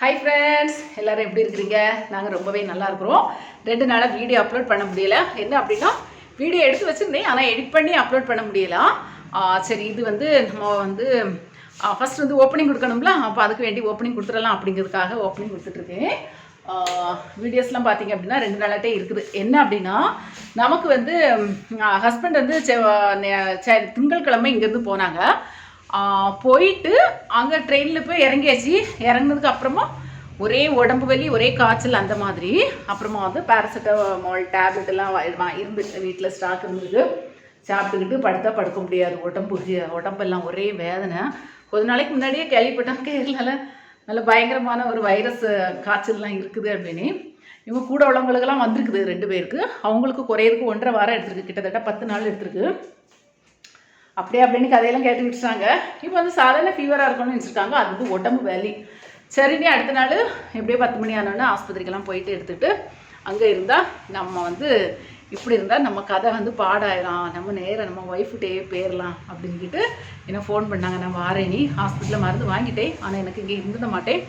Hi friends எல்லோரும் எப்படி இருக்கிறீங்க? நாங்கள் ரொம்பவே நல்லா இருக்கிறோம். ரெண்டு நாளாக வீடியோ அப்லோட் பண்ண முடியல. என்ன அப்படின்னா வீடியோ எடுத்து வச்சுருந்தேன் ஆனால் எடிட் பண்ணி அப்லோட் பண்ண முடியல. சரி இது வந்து நம்ம வந்து ஃபஸ்ட் வந்து ஓப்பனிங் கொடுக்கணும்ல? அப்போ அதுக்கு வேண்டி ஓப்பனிங் கொடுத்துடலாம் அப்படிங்கிறதுக்காக ஓப்பனிங் கொடுத்துட்ருக்கேன். வீடியோஸ்லாம் பார்த்தீங்க அப்படின்னா ரெண்டு நாளாட்டே இருக்குது. என்ன அப்படின்னா நமக்கு வந்து ஹஸ்பண்ட் வந்து செவ்வா- நெ- திங்கட்கிழமை இங்கேருந்து போனாங்க. போயிட்டு அங்கே ட்ரெயினில் போய் இறங்கியாச்சு. இறங்கினதுக்கு அப்புறமா ஒரே உடம்பு வலி ஒரே காய்ச்சல் அந்த மாதிரி. அப்புறமா வந்து பேராசிட்டமால் டேப்லெட் எல்லாம் இருந்துச்சு வீட்டில் ஸ்டாக் இருந்தது சாப்பிட்டுக்கிட்டு படுத்தா படுக்க முடியாது. உடம்பு உடம்பெல்லாம் ஒரே வேதனை. கொஞ்ச நாளைக்கு முன்னாடியே கேள்விப்பட்டேன் கேரளால நல்ல பயங்கரமான ஒரு வைரஸ் காய்ச்சல்லாம் இருக்குது அப்படின்னு. இவங்க கூட உள்ளவங்களுக்கெல்லாம் வந்திருக்குது ரெண்டு பேருக்கு. அவங்களுக்கு குறையிறதுக்கு ஒன்றரை வாரம் எடுத்திருக்கு. கிட்டத்தட்ட பத்து நாள் எடுத்திருக்கு. அப்படியே அப்படின்னு கதையெல்லாம் கேட்டு இப்போ வந்து சாதாரண ஃபீவராக இருக்கணும்னு நினச்சிருக்காங்க. அது வந்து உடம்பு வலி. சரின்னு அடுத்த நாள் எப்படியோ பத்து மணி ஆனோடனே ஆஸ்பத்திரிக்கெல்லாம் போயிட்டு எடுத்துகிட்டு அங்கே இருந்தால் நம்ம வந்து இப்படி இருந்தால் நம்ம கதை வந்து பாடாயிரும். நம்ம நேரம் நம்ம ஒய்ஃப்கிட்டே போயிடலாம் அப்படின்ட்டு என்ன ஃபோன் பண்ணாங்க. நான் வாரேனி ஹாஸ்பிட்டலில் மருந்து வாங்கிட்டேன். ஆனால் எனக்கு இங்கே இருந்துட மாட்டேன்.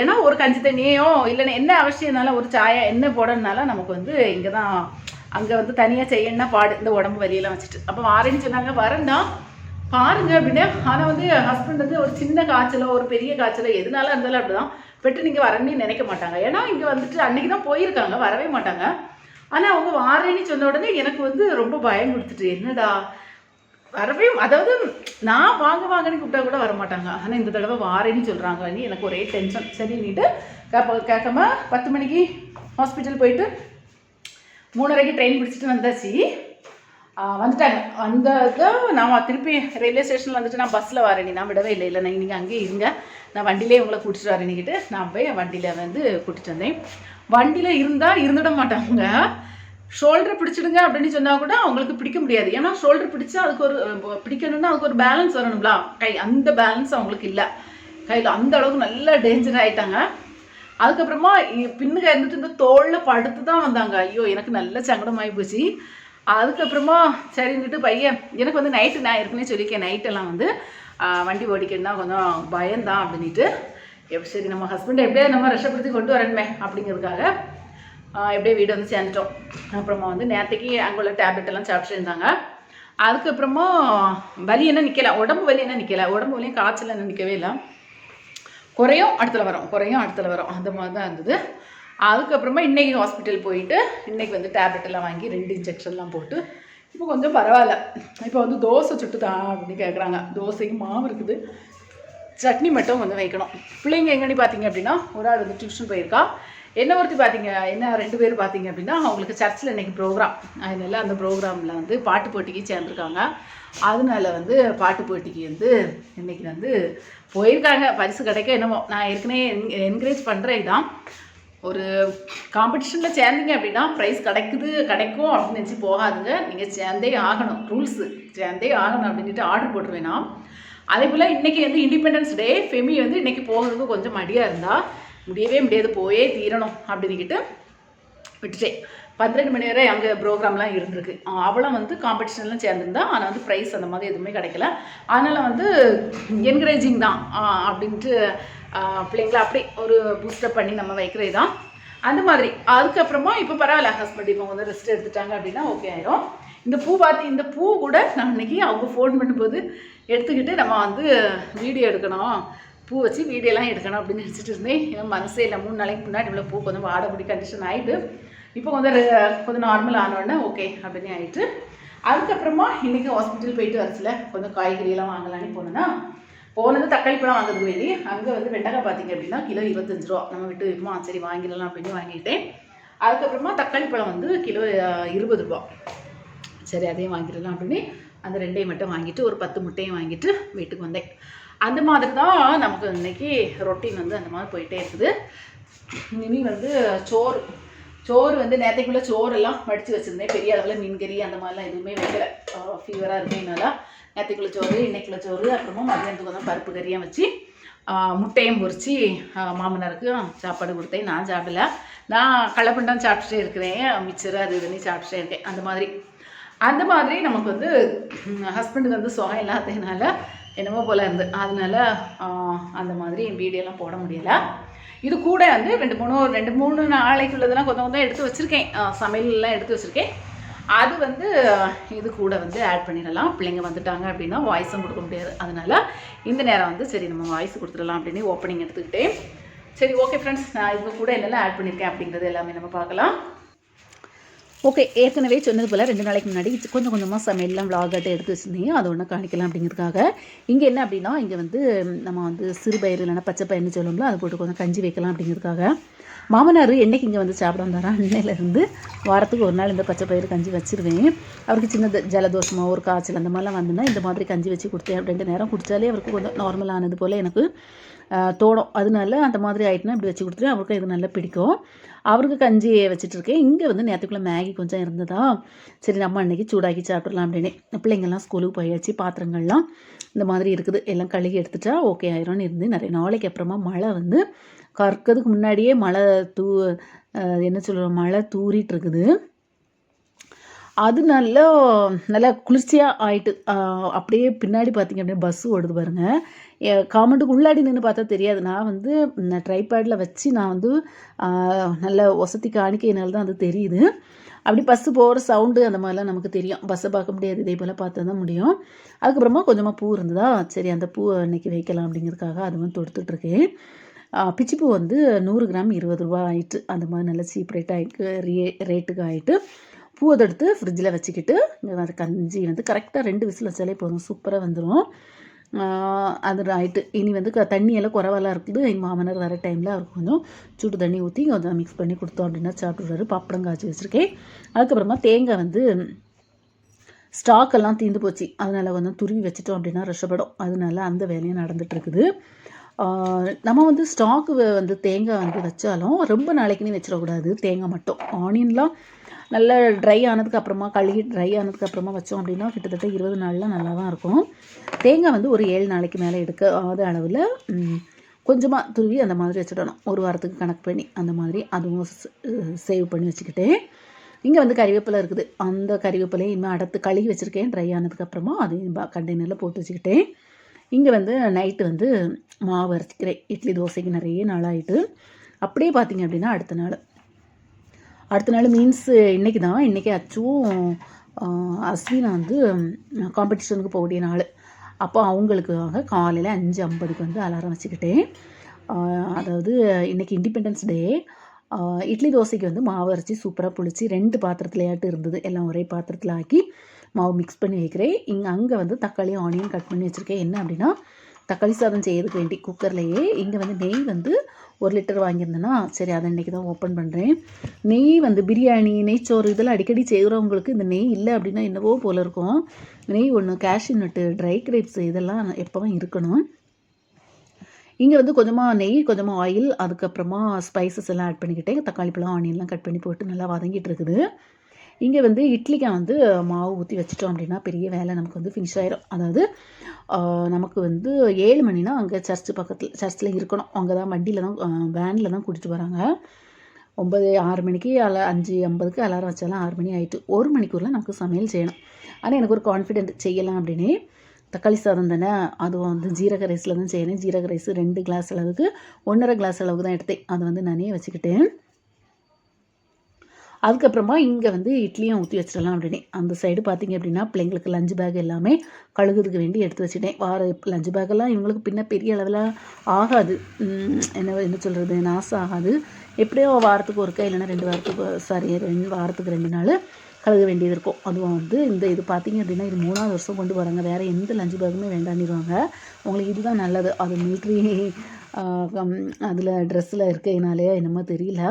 ஏன்னா ஒரு கஞ்சி தண்ணியோ இல்லைன்னா என்ன அவசியம்னால ஒரு சாயா என்ன போடணுனாலும் நமக்கு வந்து இங்கே தான் அங்கே வந்து தனியாக செய்யணும்னா பாடு இந்த உடம்பு வலியெல்லாம் வச்சுட்டு. அப்போ வாரேன்னு சொன்னாங்க வரேன்னா பாருங்க அப்படின்னு. ஆனால் வந்து ஹஸ்பண்ட் வந்து ஒரு சின்ன காய்ச்சலோ ஒரு பெரிய காய்ச்சலோ எதுனால இருந்தாலும் அப்படிதான். பெட்டு நீங்கள் வரேன்னு நினைக்க மாட்டாங்க. ஏன்னா இங்கே வந்துட்டு அன்னைக்கு தான் போயிருக்காங்க வரவே மாட்டாங்க. ஆனால் அவங்க வாரேன்னு சொன்ன உடனே எனக்கு வந்து ரொம்ப பயம் கொடுத்துட்டு என்னடா? வரவே அதாவது நான் வாங்க வாங்கன்னு கூப்பிட்டா கூட வர மாட்டாங்க ஆனால் இந்த தடவை வாரேன்னு சொல்கிறாங்க எனக்கு ஒரே டென்ஷன் சரின்னுட்டு கேப்ப கேட்காம பத்து மணிக்கு ஹாஸ்பிட்டல் போயிட்டு மூணரைக்கு ட்ரெயின் பிடிச்சிட்டு வந்தாச்சு. வந்துட்டாங்க. வந்ததும் நான் திருப்பி ரயில்வே ஸ்டேஷனில் வந்துட்டு நான் பஸ்ஸில் வரேன். நான் விடவே இல்லை. இல்லை நீங்கள் அங்கேயே இருங்க. நான் வண்டியிலே உங்களை கூட்டிட்டு வரேன்னுக்கிட்டு நான் போய் வண்டியில் வந்து கூட்டிட்டு வந்தேன். வண்டியில் இருந்தால் இருந்துட மாட்டாங்க. ஷோல்டர் பிடிச்சிடுங்க அப்படின்னு சொன்னால் கூட அவங்களுக்கு பிடிக்க முடியாது. ஏன்னா ஷோல்டர் பிடிச்சா அதுக்கு ஒரு பிடிக்கணும்னா அதுக்கு ஒரு பேலன்ஸ் வரணும்ல. கை அந்த பேலன்ஸ் அவங்களுக்கு இல்லை. கையில் அந்த அளவுக்கு நல்லா டேஞ்சர் ஆயிட்டாங்க. அதுக்கப்புறமா இ- பின்னுக்கு இருந்துட்டு இந்த தோளில் படுத்து தான் வந்தாங்க. ஐயோ எனக்கு நல்ல சங்கடமாகி போச்சு. அதுக்கப்புறமா சரின்னுட்டு பையன் எனக்கு வந்து நைட்டு நான் ஏற்கனவே சொல்லியிருக்கேன் நைட்டெல்லாம் வந்து வண்டி ஓடிக்கணும்னா கொஞ்சம் பயம்தான் அப்படின்ட்டு எப்படி சரி நம்ம ஹஸ்பண்டை எப்படியே நம்ம ரஷப்படுத்தி கொண்டு வரணுமே அப்படிங்கிறதுக்காக எப்படியே வீடு வந்து சேர்ந்துட்டோம். அப்புறமா வந்து நேற்றுக்கு அங்கே உள்ள டேப்லெட் எல்லாம் சாப்பிட்டுருந்தாங்க அதுக்கப்புறமா வலி என்ன நிற்கலை உடம்பு வலி என்ன நிற்கலை உடம்பு வலியும் காய்ச்சல் என்ன நிற்கவே இல்லை. குறையும் அடுத்துல வரும். குறையும் அடுத்துல வரும். அந்த மாதிரி தான் இருந்தது. அதுக்கப்புறமா இன்றைக்கி ஹாஸ்பிட்டல் போயிட்டு இன்றைக்கி வந்து டேப்லெட் எல்லாம் வாங்கி ரெண்டு இன்ஜெக்ஷன்லாம் போட்டு இப்போ கொஞ்சம் பரவாயில்ல. இப்போ வந்து தோசை சுட்டு தான் அப்படின்னு கேட்குறாங்க தோசைக்கு மாவு இருக்குது. சட்னி மட்டும் வந்து வைக்கணும். பிள்ளைங்க எங்கன்னு பார்த்தீங்க அப்படின்னா ஒரு ஆள் வந்து டியூஷன் போயிருக்கா. என்ன ஒருத்தி பார்த்தீங்க என்ன ரெண்டு பேர் பார்த்தீங்க அப்படின்னா அவங்களுக்கு சர்ச்சில் இன்னைக்கு ப்ரோக்ராம் அதனால அந்த ப்ரோக்ராமில் வந்து பாட்டு போட்டிக்கு சேர்ந்துருக்காங்க. அதனால வந்து பாட்டு போட்டிக்கு வந்து இன்னைக்கு வந்து போயிருக்காங்க. பரிசு கிடைக்க என்னமோ. நான் ஏற்கனவே என்கரேஜ் பண்ணுறேன் இதான். ஒரு காம்படிஷனில் சேர்ந்தீங்க அப்படின்னா ப்ரைஸ் கிடைக்குது கிடைக்கும் அப்படின்னு நினச்சி போகாதுங்க. நீங்கள் சேர்ந்தே ஆகணும். ரூல்ஸு சேர்ந்தே ஆகணும் அப்படின்ட்டு ஆர்டர் போட்டுருவேனா அதே போல் இன்றைக்கி வந்து இண்டிபெண்டன்ஸ் டே ஃபெமி வந்து இன்றைக்கி போகிறதுக்கு கொஞ்சம் மடியாக இருந்தால் முடியவே முடியாது போயே தீரணும் அப்படின்னுக்கிட்டு விட்டுட்டேன் பன்னிரெண்டு மணி வரை அங்கே ப்ரோக்ராம்லாம் இருந்திருக்கு. அவளும் வந்து காம்படிஷன்லாம் சேர்ந்துருந்தா ஆனால் வந்து ப்ரைஸ் அந்த மாதிரி எதுவுமே கிடைக்கல. அதனால் வந்து என்கரேஜிங் தான் அப்படின்ட்டு அஹ் பிள்ளைங்கள அப்படி ஒரு பூஸ்டப் பண்ணி நம்ம வைக்கிறது தான். அந்த மாதிரி. அதுக்கப்புறமா இப்போ பரவாயில்ல ஹஸ்பண்ட் இப்போ வந்து ரெஸ்ட் எடுத்துட்டாங்க அப்படின்னா ஓகே ஆயிரும். இந்த பூ பார்த்து இந்த பூ கூட நான் அன்றைக்கி அவங்க ஃபோன் பண்ணும்போது எடுத்துக்கிட்டு நம்ம வந்து வீடியோ எடுக்கணும். பூ வச்சு வீடியோலாம் எடுக்கணும் அப்படின்னு நினச்சிட்டு இருந்தேன். என் மனசே இல்லை. மூணு நாளைக்கு முன்னாடி இவ்வளோ பூ கொஞ்சம் வாடப்படி கண்டிஷன் ஆகிட்டு இப்போ கொஞ்சம் கொஞ்சம் நார்மல் ஆனோடனே ஓகே அப்படின்னு ஆயிட்டு அதுக்கப்புறமா இன்றைக்கி ஹாஸ்பிட்டல் போயிட்டு வரச்சில கொஞ்சம் காய்கறியெல்லாம் வாங்கலான்னு போனேன்னா போனது தக்காளி பழம் வாங்குறதுக்கு வேண்டி அங்கே வந்து வெண்டைக்காய் பார்த்தீங்க அப்படின்னா கிலோ இருபத்தஞ்சு ரூபா. நம்ம விட்டு வைப்போமா சரி வாங்கிடலாம் அப்படின்னு வாங்கிட்டேன் அதுக்கப்புறமா தக்காளி பழம் வந்து கிலோ இருபது ரூபா. சரி அதையும் வாங்கிடலாம் அப்படின்னு அந்த ரெண்டையும் மட்டும் வாங்கிட்டு ஒரு பத்து முட்டையும் வாங்கிட்டு வீட்டுக்கு வந்தேன். அந்த மாதிரி தான் நமக்கு இன்னைக்கு ரொட்டீன் வந்து அந்த மாதிரி போயிட்டே இருக்குது. இனி வந்து சோறு சோறு வந்து நேற்றுக்குள்ளே சோறெல்லாம் வடித்து வச்சுருந்தேன். பெரிய அளவில் மீன்கறி அந்த மாதிரிலாம் எதுவுமே வைக்கல. ஃபீவராக இருக்கேனால நேரத்துக்குள்ள சோறு இன்னைக்குள்ள சோறு அப்புறமா மதியானத்துக்கு வந்து பருப்பு கறியாக வச்சு முட்டையும் பொறிச்சு மாமனாருக்கும் மாமனாருக்கு சாப்பாடு கொடுத்தேன். நான் சாப்பிடல. நான் களைப்பண்டம் சாப்பிட்டுட்டே இருக்கிறேன். மிச்சர் அது இதுன்னு சாப்பிட்டுட்டே இருக்கேன். அந்த மாதிரி. அந்த மாதிரி நமக்கு வந்து ஹஸ்பண்டுக்கு வந்து சுகம் இல்லாததுனால என்னமோ போல் இருந்து. அதனால அந்த மாதிரி வீடியோலாம் போட முடியலை. இது கூட வந்து ரெண்டு மூணு ரெண்டு மூணு நாளைக்கு உள்ளதெல்லாம் கொஞ்சம் கொஞ்சம் எடுத்து வச்சுருக்கேன். சமையல்லாம் எடுத்து வச்சுருக்கேன். அது வந்து இது கூட வந்து ஆட் பண்ணிடலாம். பிள்ளைங்க வந்துட்டாங்க அப்படின்னா வாய்ஸும் கொடுக்க முடியாது. அதனால் இந்த நேரம் வந்து சரி நம்ம வாய்ஸ் கொடுத்துடலாம் அப்படின்னு ஓப்பனிங் எடுத்துக்கிட்டேன். சரி ஓகே ஃப்ரெண்ட்ஸ் நான் இது கூட என்னெல்லாம் ஆட் பண்ணியிருக்கேன் அப்படிங்கிறது எல்லாமே நம்ம பார்க்கலாம். ஓகே ஏற்கனவே சொன்னது போல் ரெண்டு நாளைக்கு முன்னாடி கொஞ்சம் கொஞ்சமாக சமையல்லாம் விளாகட்டை எடுத்து வச்சுருந்தீங்க. அதை ஒன்று காணிக்கலாம் அப்படிங்கிறதுக்காக. இங்கே என்ன அப்படின்னா இங்கே வந்து நம்ம வந்து சிறுபயிறு இல்லைன்னா பச்சை பயிர்னு சொல்லுவோம்ல அதை போட்டு கொஞ்சம் கஞ்சி வைக்கலாம் அப்படிங்கிறதுக்காக. மாமனார் என்னைக்கு இங்கே வந்து சாப்பிட வந்தாரா? அன்னையிலேருந்து வாரத்துக்கு ஒரு நாள் இந்த பச்சை பயிறு கஞ்சி வச்சுருவேன். அவருக்கு சின்ன ஜலதோஷமாக ஒரு காய்ச்சல் அந்த மாதிரிலாம் வந்துன்னா இந்த மாதிரி கஞ்சி வச்சு கொடுத்தேன் அப்படின்ட்டு நேரம் குடித்தாலே அவருக்கு கொஞ்சம் நார்மலானது போல் எனக்கு தோணும் அதனால அந்த மாதிரி ஆயிட்டுனா இப்படி வச்சு கொடுத்துருவேன் அவருக்கு இது நல்லா பிடிக்கும். அவருக்கு கஞ்சி வச்சுட்ருக்கேன் இங்கே வந்து நேற்றுக்குள்ளே மேகி கொஞ்சம் இருந்ததா? சரி நம்ம அன்னைக்கு சூடாக்கி சாப்பிட்றலாம் அப்படின்னு பிள்ளைங்கள்லாம் ஸ்கூலுக்கு போயாச்சு. பாத்திரங்கள்லாம் இந்த மாதிரி இருக்குது. எல்லாம் கழுகி எடுத்துட்டா ஓகே ஆயிரும்னு இருந்து நிறைய நாளைக்கு அப்புறமா மழை வந்து கறக்கிறதுக்கு முன்னாடியே மழை தூ என்ன சொல்கிறோம் மழை தூரிட்டு இருக்குது. அது நல்லா நல்லா குளிர்ச்சியாக ஆயிட்டு அப்படியே பின்னாடி பார்த்தீங்க அப்படின்னா பஸ்ஸு ஓடுது பாருங்க. காமெண்ட்டுக்கு உள்ளாடி நின்று பார்த்தா தெரியாது. நான் வந்து ட்ரைபேடில் வச்சு நான் வந்து நல்ல ஒசத்தி காணிக்கையினால தான் அது தெரியுது. அப்படி பஸ்ஸு போகிற சவுண்டு அந்த மாதிரிலாம் நமக்கு தெரியும். பஸ்ஸை பார்க்க முடியாது. இதே போல் பார்த்து தான் முடியும். அதுக்கப்புறமா கொஞ்சமாக பூ இருந்ததா? சரி அந்த பூ இன்னைக்கு வைக்கலாம் அப்படிங்கிறதுக்காக அதுவும் தொடுத்துட்ருக்கேன். பிச்சிப்பூ வந்து நூறு கிராம் இருபது ரூபா ஆயிட்டு அந்த மாதிரி நல்ல சீப் ரேட் ஆகிட்டு ரே ரேட்டுக்கு ஆகிட்டு பூவை எடுத்து ஃப்ரிட்ஜில் வச்சுக்கிட்டு இங்கே கஞ்சி வந்து கரெக்டாக ரெண்டு விசில் வச்சாலே போதும். சூப்பராக வந்துடும் அது ஆயிட்டு இனி வந்து க தண்ணியெல்லாம் குறவெல்லாம் இருக்குது. எங்கள் மாமனார் வர டைமில் அவருக்கு கொஞ்சம் சுடு தண்ணி ஊற்றி கொஞ்சம் மிக்ஸ் பண்ணி கொடுத்தோம் அப்படின்னா சாப்பிடுவாரு. பப்படம் காய்ச்சி வச்சுருக்கேன். அதுக்கப்புறமா தேங்காய் வந்து ஸ்டாக்கெல்லாம் தீந்து தீர்ந்து போச்சு. அதனால் கொஞ்சம் துருவி வச்சிட்டோம் அப்படின்னா ரஷப்படும் அதனால அந்த வேலையும் நடந்துகிட்ருக்குது நம்ம வந்து ஸ்டாக்கு வந்து தேங்காய் வந்து வச்சாலும் ரொம்ப நாளைக்குன்னு வச்சிடக்கூடாது. தேங்காய் மட்டும். ஆனியன்லாம் நல்லா ட்ரை ஆனதுக்கு அப்புறமா கழுகி ட்ரை ஆனதுக்கு அப்புறமா வச்சோம் அப்படின்னா கிட்டத்தட்ட இருபது நாளில் நல்லா தான் இருக்கும். தேங்காய் வந்து ஒரு ஏழு நாளைக்கு மேலே எடுக்காத அளவில் கொஞ்சமாக துருவி அந்த மாதிரி வச்சிடணும். ஒரு வாரத்துக்கு கணக்கு பண்ணி அந்த மாதிரி அதுவும் சேவ் பண்ணி வச்சுக்கிட்டேன் இங்கே வந்து கறிவேப்பிலை இருக்குது. அந்த கறிவேப்பிலையும் இன்னும் அடத்து கழுகி வச்சுருக்கேன். ட்ரை ஆனதுக்கப்புறமா அதையும் கண்டெய்னரில் போட்டு வச்சுக்கிட்டேன். இங்கே வந்து நைட்டு வந்து மாவு அரைச்சிக்கிறேன் இட்லி தோசைக்கு நிறைய நாளாகிட்டு அப்படியே பார்த்தீங்க அப்படின்னா அடுத்த நாள். அடுத்த நாள் மீன்ஸ் இன்றைக்கி தான் இன்றைக்கி அச்சுவும் அஸ்வினா வந்து காம்படிஷனுக்கு போகக்கூடிய நாள். அப்போ அவங்களுக்காக காலையில் அஞ்சு ஐம்பதுக்கு வந்து அலாரம் வச்சுக்கிட்டேன். அதாவது இன்றைக்கி இண்டிபெண்டன்ஸ் டே இட்லி தோசைக்கு வந்து மாவு அரைச்சி சூப்பராக புளிச்சு ரெண்டு பாத்திரத்துலையாட்டு இருந்தது. எல்லாம் ஒரே பாத்திரத்தில் ஆக்கி மாவு மிக்ஸ் பண்ணி வைக்கிறேன். இங்கே அங்கே வந்து தக்காளி ஆனியன் கட் பண்ணி வச்சுருக்கேன். என்ன அப்படின்னா தக்காளி சாதம் செய்யறதுக்கு வேண்டி குக்கர்லேயே இங்கே வந்து நெய் வந்து ஒரு லிட்டர் வாங்கியிருந்தேன்னா சரி அதை இன்றைக்கி தான் ஓப்பன் பண்ணுறேன் நெய் வந்து பிரியாணி நெய்ச்சோறு இதெல்லாம் அடிக்கடி செய்கிறவங்களுக்கு இந்த நெய் இல்லை அப்படின்னா என்னவோ போல் இருக்கும். நெய் ஒன்று கேஷ்யூ நட்டு ட்ரை கிரேப்ஸ் இதெல்லாம் எப்போவும் இருக்கணும். இங்கே வந்து கொஞ்சமாக நெய் கொஞ்சமாக ஆயில் அதுக்கப்புறமா ஸ்பைசஸ் எல்லாம் ஆட் பண்ணிக்கிட்டேன் தக்காளி பழம் ஆனியன்லாம் கட் பண்ணி போட்டு நல்லா வதங்கிட்டு இருக்குது. இங்கே வந்து இட்லிக்காய் வந்து மாவு ஊற்றி வச்சிட்டோம் அப்படின்னா பெரிய வேலை நமக்கு வந்து ஃபினிஷ் ஆயிரும். அதாவது நமக்கு வந்து ஏழு மணினா அங்கே சர்ச்சு பக்கத்தில் சர்ச்சில் இருக்கணும். அங்கே தான் வண்டியில் தான் வேனில் தான் கூட்டிகிட்டு வராங்க. ஒம்பது ஆறு மணிக்கு அல அஞ்சு ஐம்பதுக்கு அலாரம் வச்சாலும் ஆறு மணி ஆயிட்டு. ஒரு மணிக்கூரில் நமக்கு சமையல் செய்யணும். ஆனால் எனக்கு ஒரு கான்ஃபிடென்ட் செய்யலாம் அப்படின்னு தக்காளி சாதம் தானே? அதுவும் வந்து ஜீரக ரைஸில் தான் செய்யணும் ஜீரக ரைஸ் ரெண்டு கிளாஸ் அளவுக்கு ஒன்றரை கிளாஸ் அளவுக்கு தான் எடுத்தேன். அதை வந்து நானே வச்சுக்கிட்டேன். அதுக்கப்புறமா இங்கே வந்து இட்லியும் ஊற்றி வச்சிடலாம் அப்படின்னு அந்த சைடு பார்த்தீங்க அப்படின்னா பிள்ளைங்களுக்கு லஞ்ச் பேக் எல்லாமே கழுகுறதுக்கு வேண்டி எடுத்து வச்சுட்டேன். வார லஞ்ச் பேக்கெல்லாம் இவங்களுக்கு பின்ன பெரிய அளவில் ஆகாது. என்ன என்ன சொல்கிறது நாசம் ஆகாது. எப்படியோ வாரத்துக்கு ஒருக்கா இல்லைன்னா ரெண்டு வாரத்துக்கு சாரி ரெண்டு வாரத்துக்கு ரெண்டு நாள் கழுக வேண்டியது இருக்கும். அதுவும் வந்து இந்த இது பார்த்தீங்க அப்படின்னா இது மூணாவது வருஷம் கொண்டு வராங்க. வேறு எந்த லஞ்சு பேக்குமே வேண்டாண்டிடுவாங்க உங்களுக்கு இதுதான் நல்லது. அது மில்ட்ரி அதில் ட்ரெஸ்ஸில் இருக்கிறதுனாலே என்னமோ தெரியல.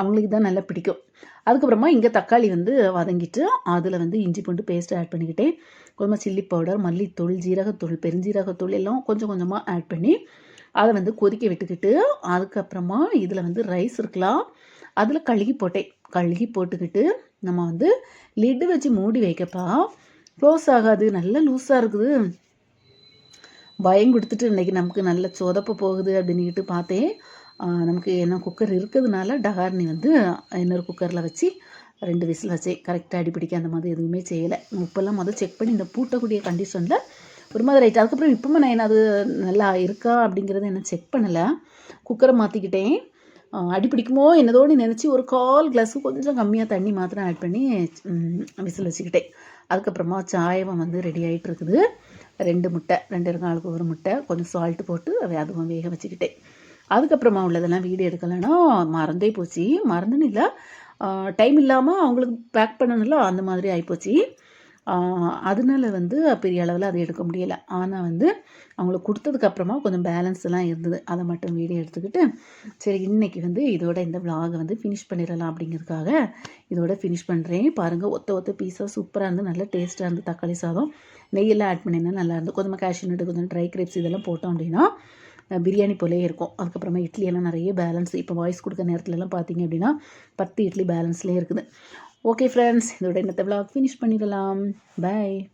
அவங்களுக்கு தான் நல்லா பிடிக்கும். அதுக்கப்புறமா இங்கே தக்காளி வந்து வதங்கிட்டு அதில் வந்து இஞ்சி பூண்டு பேஸ்ட் ஆட் பண்ணிக்கிட்டேன். கொஞ்சமாக சில்லி பவுடர் மல்லித்தூள் ஜீரகத்தூள் பெருஞ்சீரகத்தூள் எல்லாம் கொஞ்சம் கொஞ்சமாக ஆட் பண்ணி அதை வந்து கொதிக்க விட்டுக்கிட்டு அதுக்கப்புறமா இதில் வந்து ரைஸ் இருக்கலாம். அதில் கழுகி போட்டேன். கழுகி போட்டுக்கிட்டு நம்ம வந்து லிட்டு வச்சு மூடி வைக்கப்பா. க்ளோஸ் ஆகாது நல்லா லூஸாக இருக்குது. பயம் கொடுத்துட்டு இன்னைக்கு நமக்கு நல்ல சொதப்ப போகுது அப்படின்னுக்கிட்டு பார்த்தேன். நமக்கு என்ன குக்கர் இருக்கிறதுனால டகார்னி வந்து இன்னொரு குக்கரில் வச்சு ரெண்டு விசில் வச்சேன் கரெக்டாக அடிப்பிடிக்க அந்த மாதிரி எதுவுமே செய்யலை. உப்பெல்லாம் முதல் செக் பண்ணி இந்த பூட்டக்கூடிய கண்டிஷனில் ஒரு மாதிரி ஆகிட்டு அதுக்கப்புறம் இப்போவும் நான் என்ன அது நல்லா இருக்கா அப்படிங்கிறத என்ன செக் பண்ணலை. குக்கரை மாற்றிக்கிட்டேன் அடி பிடிக்குமோ என்னதோடு நினச்சி ஒரு கால் கிளாஸு கொஞ்சம் கம்மியாக தண்ணி மாத்திரம் ஆட் பண்ணி விசில் வச்சுக்கிட்டேன். அதுக்கப்புறமா சாயவம் வந்து ரெடி ஆகிட்டு இருக்குது. ரெண்டு முட்டை ரெண்டு நாளுக்கு ஒரு முட்டை கொஞ்சம் சால்ட்டு போட்டு அதை அதுவும் வேக வச்சுக்கிட்டேன். அதுக்கப்புறமா உள்ளதெல்லாம் வீடியோ எடுக்கலைன்னா மறந்தே போச்சு. மறந்துன்னு இல்லை. டைம் இல்லாமல் அவங்களுக்கு பேக் பண்ணணும்ல அந்த மாதிரி ஆகிப்போச்சு அதனால வந்து பெரிய அளவில் அதை எடுக்க முடியலை. ஆனால் வந்து அவங்களுக்கு கொடுத்ததுக்கப்புறமா கொஞ்சம் பேலன்ஸ் எல்லாம் இருந்தது. அதை மட்டும் வீடியோ எடுத்துக்கிட்டு சரி இன்னைக்கு வந்து இதோட இந்த vlog வந்து ஃபினிஷ் பண்ணிடலாம் அப்படிங்கிறதுக்காக இதோட ஃபினிஷ் பண்ணுறேன் பாருங்கள் ஒத்த ஒத்த பீஸாக சூப்பராக இருந்து நல்லா டேஸ்ட்டாக இருந்து தக்காளி சாதம் நெய்யெல்லாம் ஆட் பண்ணினா நல்லா இருந்து கொஞ்சமாக கேஷ்யூ நட்டு கொஞ்சம் ட்ரை கிரேப்ஸ் இதெல்லாம் போட்டோம் அப்படின்னா பிரியாணி போலே இருக்கும். அதுக்கப்புறமா இட்லி எல்லாம் நிறைய பேலன்ஸ் இப்போ வாய்ஸ் கொடுக்க நேரத்துலலாம் பார்த்தீங்க அப்படின்னா பத்து இட்லி பேலன்ஸ்லேயே இருக்குது. ஓகே ஃப்ரெண்ட்ஸ் இதோட இந்த vlog ஃபினிஷ் பண்ணிடலாம். பை